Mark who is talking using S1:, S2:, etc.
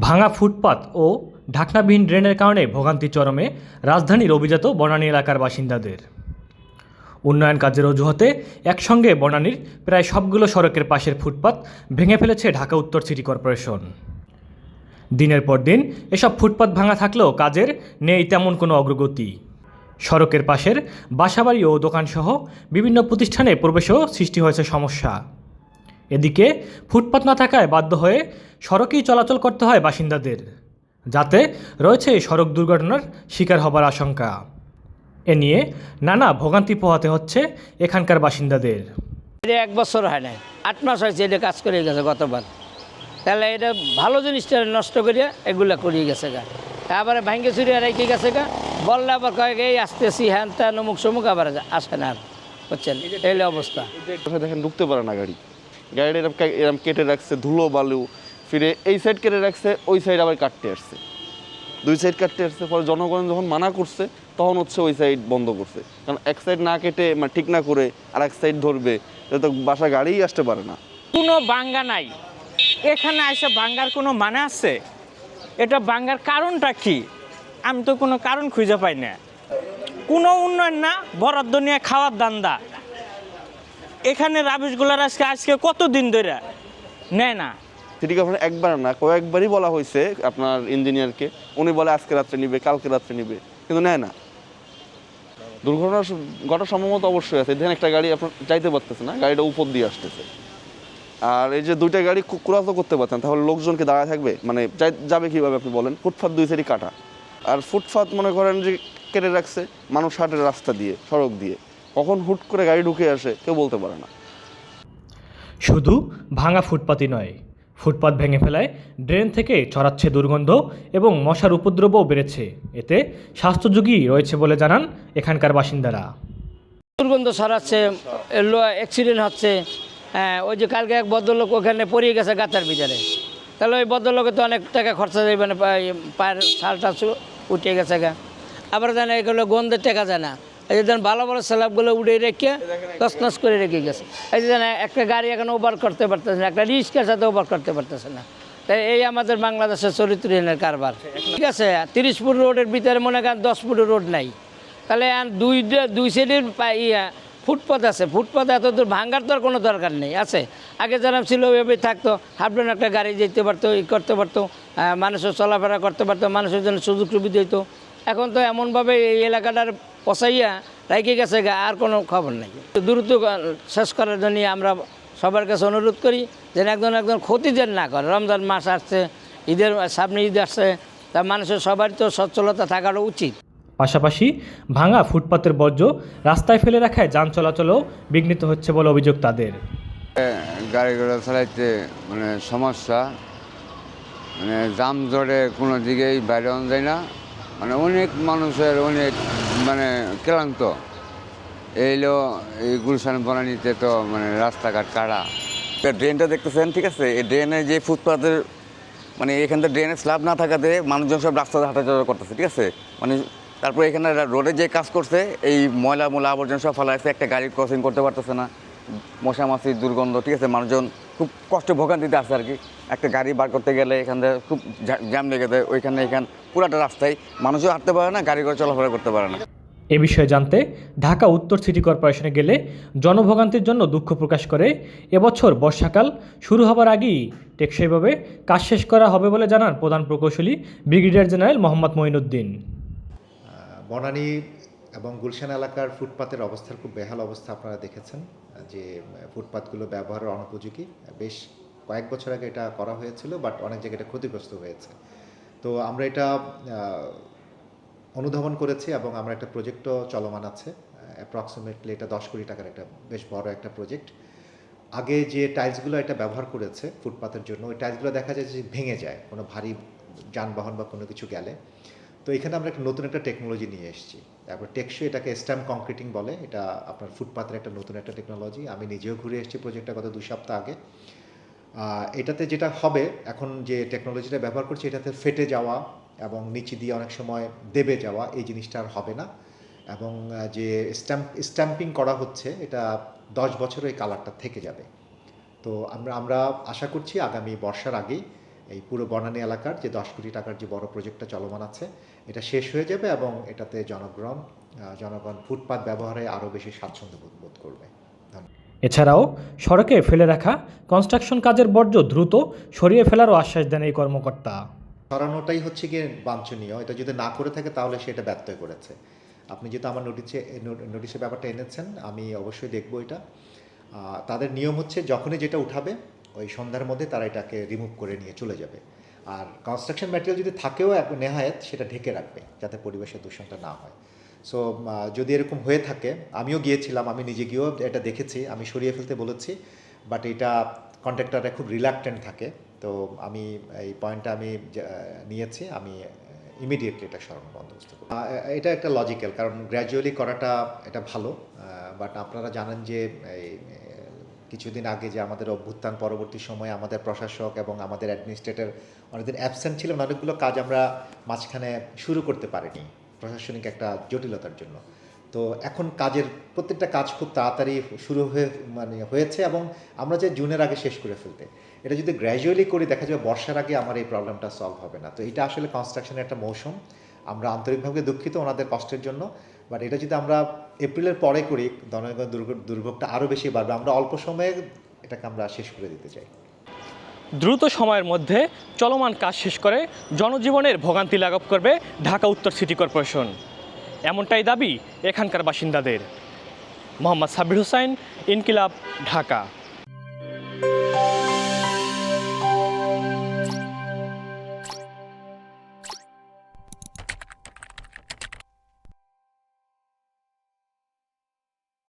S1: ভাঙা ফুটপাত ও ঢাকনাবিহীন ড্রেনের কারণে ভোগান্তি চরমে রাজধানীর অভিজাত বনানী এলাকার বাসিন্দাদের। উন্নয়ন কাজের অজুহাতে একসঙ্গে বনানীর প্রায় সবগুলো সড়কের পাশের ফুটপাত ভেঙে ফেলেছে ঢাকা উত্তর সিটি কর্পোরেশন। দিনের পর দিন এসব ফুটপাত ভাঙা থাকলেও কাজের নেই তেমন কোনো অগ্রগতি। সড়কের পাশের বাসাবাড়ি ও দোকানসহ বিভিন্ন প্রতিষ্ঠানে প্রবেশেও সৃষ্টি হয়েছে সমস্যা। এদিকে ফুটপাত না থাকায় বাধ্য হয়ে সড়কেই চলাচল করতে হয় বাসিন্দাদের যাতে রয়েছে সড়ক দুর্ঘটনার শিকার হবার আশঙ্কা। এ নিয়ে নানা ভোগান্তি পোহাতে হচ্ছে এখানকার বাসিন্দাদের।
S2: এটা এক বছর হয় না আট মাস হয়েছে এটা কাজ করে গেছে গতবার। তাহলে এটা ভালো জিনিসটা নষ্ট করিয়া এগুলা করিয়ে গেছে গা। আবার ভাঙ্গে চুরিয়া রেখে গেছে গা। বললে আবার কয়েক এই আসতেছি হ্যান ত্যান অমুক সমুক আবার আসে না। আর বুঝছেন? এই অবস্থা।
S3: দেখেন ঢুকতে পারে না গাড়ি। গাড়ি এরকম এরকম কেটে রাখছে, ধুলো, বালু, ফিরে এই সাইড কেটে রাখছে, ওই সাইড আবার কাটতে আসছে। দুই সাইড কাটতে আসছে, ফলে জনগণ যখন মানা করছে, তখন হচ্ছে ওই সাইড বন্ধ করছে। কারণ এক সাইড না কেটে মানে ঠিক না করে আর এক সাইড ধরবে তো বাসা গাড়িই আসতে পারে না।
S4: কোনো বাঙ্গা নাই। এখানে এসে বাঙ্গার কোনো মানে আছে? এটা বাঙ্গার কারণটা কি? আমি তো কোনো কারণ খুঁজে পাই না। কোনো উন্নয়ন না, বরাদ্দ নিয়ে খাওয়ার দান্দা এখানে রাবিশগুলার আজকে আজকে কত দিন ধরে নেয় না।
S3: সিটি কর্পোরেশন একবার না কয়েকবারই বলা হয়েছে আপনার ইঞ্জিনিয়ারকে, উনি বলে আজকে রাত্রে নিবে, কালকে রাত্রে নিবে, কিন্তু নেয় না। দুর্ঘটনা ঘটার সম্ভবত অবশ্যই আছে। দেখেন একটা গাড়ি আপনার যাইতে পারতেছে না, গাড়িটা উপর দিয়ে আসতেছে। আর এই যে দুইটা গাড়ি কুরাতো করতে পারতেন, তাহলে লোকজনকে দাঁড়ায় থাকবে? মানে যাবে কীভাবে আপনি বলেন? ফুটপাথ দুই সাইডই কাটা। আর ফুটপাথ মনে করেন যে কেটে রাখছে, মানুষ হাটের রাস্তা দিয়ে, সড়ক দিয়ে। কখন হুট করে গাড়ি ঢুকে আসে কেউ বলতে পারে না।
S1: শুধু ভাঙা ফুটপাতই নয় ফুটপাত ভেঙে ফেলায় ড্রেন থেকে ছড়াচ্ছে দুর্গন্ধ এবং মশার উপদ্রবও বেড়েছে। এতে স্বাস্থ্যযোগী রয়েছে বলে জানান এখানকার বাসিন্দারা।
S2: দুর্গন্ধ ছড়াচ্ছে অ্যাক্সিডেন্ট হচ্ছে হ্যাঁ ওই যে কালকে এক ভদ্রলোক ওখানে পড়িয়ে গেছে গাতার ভিতরে। তাহলে ওই ভদ্রলোকে তো অনেক টাকা খরচা যাবে না পায়ে- পায়ের শালটা উঠে গেছে গা। আবার জানে এগুলো গন্ধের টাকা যায় না। এই যে ভালো ভালো স্ল্যাবগুলো উড়ে রেখে তসনস করে রেখে গেছে। এই যে একটা গাড়ি এখন ওভার করতে পারতেছে না, একটা রিক্সার সাথে ওভার করতে পারতেছে না। তাই এই আমাদের বাংলাদেশের চরিত্রহীনের কারবার। ঠিক আছে, তিরিশ ফুট রোডের ভিতরে মনে করেন দশ ফুট রোড নাই। তাহলে দুই দুই সাইডের ইয়া ফুটপাথ আছে। ফুটপাথ এত দূর ভাঙ্গার তো আর কোনো দরকার নেই, আছে? আগে যেরকম ছিল ওইভাবে থাকতো, হাফডেন একটা গাড়ি যেতে পারতো, ই করতে পারতো মানুষের চলাফেরা করতে পারতো, মানুষের জন্য সুযোগ সুবিধা হইতো। এখন তো এমনভাবে এই এলাকাটার পচাইয়া রাইকে গেছে গা আর কোনো খবর নেই। দ্রুত শেষ করার জন্য আমরা সবার কাছে অনুরোধ করি যেন একজন একজন ক্ষতি যেন না করে। রমজান মাস আসছে ঈদের সামনে ঈদ আসছে তা মানুষের সবার তো সচ্ছলতা থাকাটা উচিত।
S1: পাশাপাশি ভাঙা ফুটপাতের বর্জ্য রাস্তায় ফেলে রাখায় যান চলাচলও বিঘ্নিত হচ্ছে বলে অভিযোগ তাদের।
S5: গাড়ি ঘোড়া চালাইতে মানে সমস্যা মানে জাম জড়ে কোনো দিকেই বাইরে যায় না। মানে অনেক মানুষের অনেক মানে ক্লান্ত। এইলো এই গুলশান বনানিতে তো মানে রাস্তাঘাট
S6: এটা ড্রেনটা দেখতেছেন, ঠিক আছে? এই ড্রেনে যে ফুটপাতের মানে এখান থেকে ড্রেনের স্ল্যাব না থাকাতে মানুষজন সব রাস্তাতে হাঁটাচলা করতেছে, ঠিক আছে? মানে তারপরে এখানে রোডে যে কাজ করছে, এই ময়লা মোলা আবর্জনা সব ফেলাইছে, একটা গাড়ি ক্রসিং করতে পারতেছে না। মশা মাছি দুর্গন্ধ, ঠিক আছে? মানুষজন খুব কষ্ট ভোগান্তিতে আসে আর কি। একটা গাড়ি বার করতে গেলে এখান থেকে খুব জ্যাম লেগে যায় ওইখানে এখান পুরাটা রাস্তায়। মানুষও হাঁটতে পারে না গাড়ি করে চলাফেরা করতে পারে না।
S1: এ বিষয়ে জানতে ঢাকা উত্তর সিটি কর্পোরেশনে গেলে জনভোগান্তির জন্য দুঃখ প্রকাশ করে। এবছর বর্ষাকাল শুরু হবার আগেই টেকসইভাবে কাজ শেষ করা হবে বলে জানান প্রধান প্রকৌশলী ব্রিগেডিয়ার জেনারেল মোহাম্মদ মঈনুদ্দিন।
S7: বনানী এবং গুলশান এলাকার ফুটপাতের অবস্থার খুব বেহাল অবস্থা আপনারা দেখেছেন, যে ফুটপাতগুলো ব্যবহারের অনুপযোগী। বেশ কয়েক বছর আগে এটা করা হয়েছিল, বাট অনেক জায়গায় এটা ক্ষতিগ্রস্ত হয়েছে। তো আমরা এটা অনুধাবন করেছি এবং আমরা একটা প্রজেক্টও চলমান আছে। অ্যাপ্রক্সিমেটলি এটা দশ কোটি টাকার একটা বেশ বড় একটা প্রজেক্ট। আগে যে টাইলসগুলো এটা ব্যবহার করেছে ফুটপাতের জন্য, ওই টাইলসগুলো দেখা যায় যে ভেঙে যায়, কোনো ভারী যানবাহন বা কোনো কিছু গেলে। তো এখানে আমরা একটা নতুন একটা টেকনোলজি নিয়ে এসেছি। তারপর টেকসই এটাকে স্ট্যাম্প কংক্রিটিং বলে। এটা আপনার ফুটপাতের একটা নতুন একটা টেকনোলজি আমি নিজেও ঘুরে এসেছি প্রজেক্টটা গত দু সপ্তাহ আগে। এটাতে যেটা হবে, এখন যে টেকনোলজিটা ব্যবহার করছি, এটাতে ফেটে যাওয়া এবং নিচে দিয়ে অনেক সময় দেবে যাওয়া, এই জিনিসটা আর হবে না। এবং যে স্ট্যাম্প স্ট্যাম্পিং করা হচ্ছে, এটা দশ বছর এই কালারটা থেকে যাবে। তো আমরা আমরা আশা করছি আগামী বর্ষার আগেই এই পুরো বনানী এলাকার যে দশ কোটি টাকার যে বড় প্রজেক্টটা চলমান আছে এটা শেষ হয়ে যাবে এবং এটাতে জনগণ জনগণ ফুটপাত ব্যবহারে আরও বেশি স্বাচ্ছন্দ্য বোধ করবে।
S1: এছাড়াও সড়কে ফেলে রাখা কনস্ট্রাকশন কাজের বর্জ্য দ্রুত সরিয়ে ফেলারও আশ্বাস দেন এই কর্মকর্তা।
S7: সরানোটাই হচ্ছে গিয়ে বাঞ্ছনীয়। এটা যদি না করে থাকে তাহলে সেটা ব্যর্থ করেছে আপনি যেহেতু আমার নোটিশে নোটিশের ব্যাপারটা এনেছেন আমি অবশ্যই দেখব এটা। তাদের নিয়ম হচ্ছে যখনই যেটা উঠাবে ওই সন্ধ্যার মধ্যে তারা এটাকে রিমুভ করে নিয়ে চলে যাবে। আর কনস্ট্রাকশন ম্যাটেরিয়াল যদি থাকেও নেহায়েত সেটা ঢেকে রাখবে যাতে পরিবেশের দূষণটা না হয়। সো যদি এরকম হয়ে থাকে আমিও গিয়েছিলাম আমি নিজে গিয়েও এটা দেখেছি আমি সরিয়ে ফেলতে বলেছি বাট এটা কন্ট্রাক্টররা খুব রিলাক্টেন্ট থাকে। তো আমি এই পয়েন্টটা আমি নিয়েছি আমি ইমিডিয়েটলি এটা সরানোর বন্দোবস্ত আহ, এটা একটা লজিক্যাল কারণ গ্র্যাজুয়ালি করাটা এটা ভালো বাট আপনারা জানেন যে কিছুদিন আগে যে আমাদের অভ্যুত্থান পরবর্তী সময়ে আমাদের প্রশাসক এবং আমাদের অ্যাডমিনিস্ট্রেটর অনেকদিন অ্যাবসেন্ট ছিলেন, অনেকগুলো কাজ আমরা মাঝখানে শুরু করতে পারিনি প্রশাসনিক একটা জটিলতার জন্য। তো এখন কাজের প্রত্যেকটা কাজ খুব তাড়াতাড়ি শুরু হয়ে মানে হয়েছে এবং আমরা যে জুনের আগে শেষ করে ফেলতে। এটা যদি গ্র্যাজুয়ালি করি, দেখা যাবে বর্ষার আগে আমার এই প্রবলেমটা সলভ হবে না। তো এটা আসলে কনস্ট্রাকশনের একটা মৌসুম। আমরা আন্তরিকভাবে দুঃখিত ওনাদের কষ্টের জন্য। বাট এটা যদি আমরা এপ্রিলের পরে করি জনগণ দুর্ভোগ দুর্ভোগটা আরও বেশি বাড়বে। আমরা অল্প সময়ে এটাকে আমরা শেষ করে দিতে চাই।
S1: দ্রুত সময়ের মধ্যে চলমান কাজ শেষ করে জনজীবনের ভোগান্তি লাঘব করবে ঢাকা উত্তর সিটি কর্পোরেশন। এমনটাই দাবি এখানকার বাসিন্দাদের। মোহাম্মদ সাবির হুসাইন ইনকিলাব, ঢাকা।